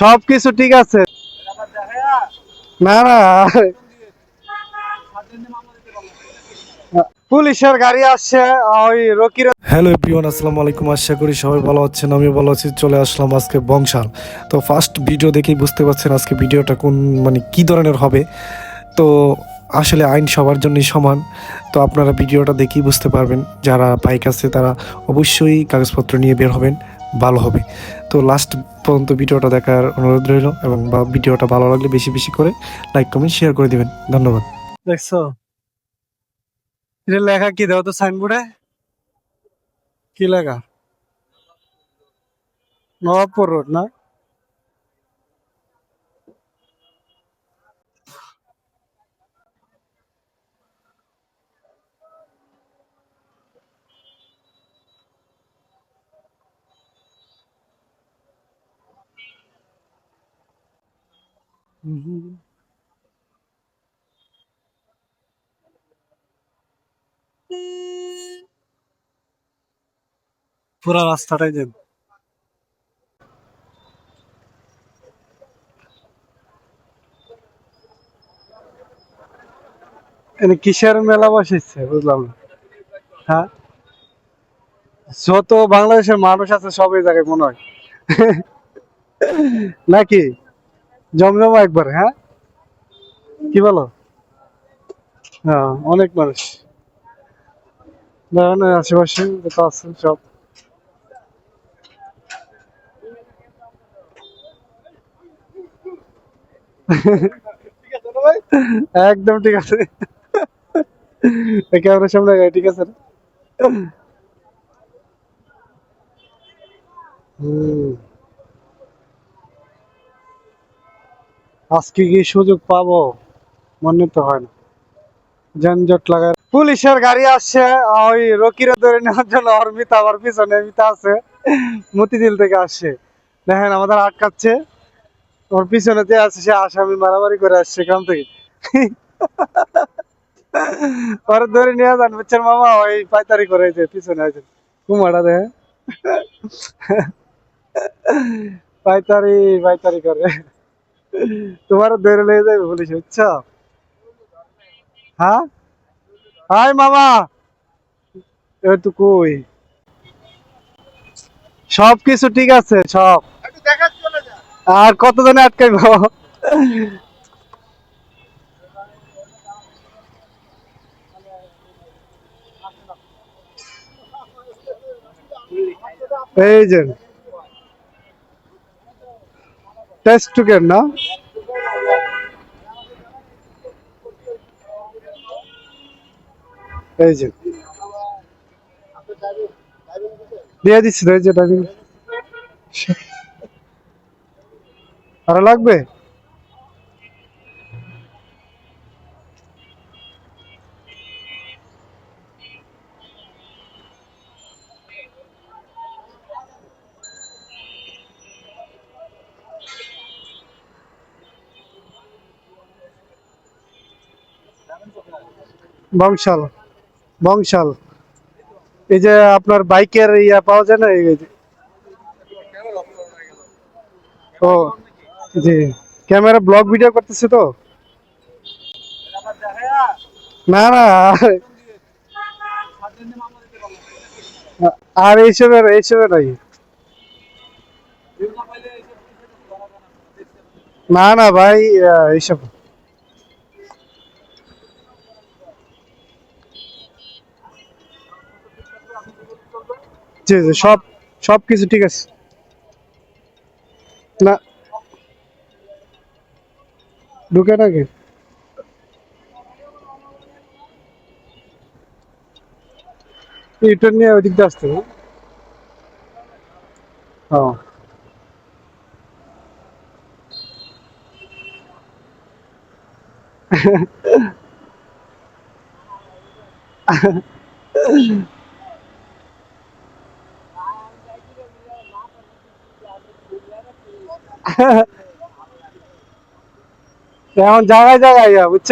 সবকিছু ঠিক আছে। না না। পুলিশের গাড়ি আসছে, ওই রকির হ্যালো এভরিওয়ান আসসালামু আলাইকুম। আশা করি সবাই ভালো আছেন, আমিও ভালো আছি। চলে আসলাম আজকে বংশাল। তো ফার্স্ট ভিডিও দেখেই বুঝতে পারছেন আজকে ভিডিওটা কোন মানে কি ধরনের হবে। তো আসলে আইন সবার জন্যই সমান। তো আপনারা ভিডিওটা দেখেই বুঝতে পারবেন। যারা বাইক আছে তারা অবশ্যই কাগজপত্র নিয়ে বের হবেন। ভালো হবে। তো লাস্ট পর্যন্ত ভিডিওটা দেখার অনুরোধ রইল এবং বা ভিডিওটা ভালো লাগলে বেশি বেশি করে লাইক কমেন্ট শেয়ার করে দিবেন। ধন্যবাদ। দেখছ? এটা লেখা কি দাও তো সাইনবোর্ডে কি লেখা? নবাবপুর রোড না? পুরো রাস্তাটাই এখানে কিসের মেলা বসেছে, বুঝলাম হ্যাঁ? যত বাংলাদেশের মানুষ আছে সব এই জায়গায় মনে হয়। নাকি? জমজমা একবার হ্যাঁ? কি বলো? হ্যাঁ অনেক মানুষ। দেখেন আশেপাশে যত আছে সব। একদম ঠিক আছে। ক্যামেরার সামনে ঠিক আছে? হুম। আজকে কি সুযোগ পাবো? মনে তো হয় না। যানজট লাগায় পুলিশের গাড়ি আসছে। ওই রকিরে ধরে নেওয়ার জন্য ওর আমার পিছনে মিতা আছে। মতিঝিল থেকে আসছে। দেখেন আমাদের আটকাচ্ছে। ওর পিছনে যে আছে, সে আসামি মারামারি করে আসছে এখান থেকে। ওরে ধরে নিয়ে যান বুঝছেন মামা, ওই পাইতারি করে যে পিছনে আছে। কুমাটা দেখে। পাইতারি পাইতারি করে। তোমার ধরে লেগে যাবে পুলিশ বুঝছ? হ্যাঁ? হাই মামা! তো কই? সব কিছু ঠিক আছে সব। আর কতজনে আটকাইব? এই যে। টেস্ট টুকের না? এই যে। দিয়ে দিচ্ছি এই যে আরও লাগবে? বংশাল বংশাল। এই যে আপনার বাইকের ইয়া পাওয়া যায় না, এই যে। ও, জি। ক্যামেরা ব্লগ ভিডিও করতেছে তো? না না। আর এইসবের এইসবের নাই না না, ভাই এইসব জি জি, সব সব কিছু ঠিক আছে। না। ঢুকে নাকি এটা নিয়ে ওইদিক দিয়ে আসতে। ও এখন জায়গায় জায়গায় বুঝছ?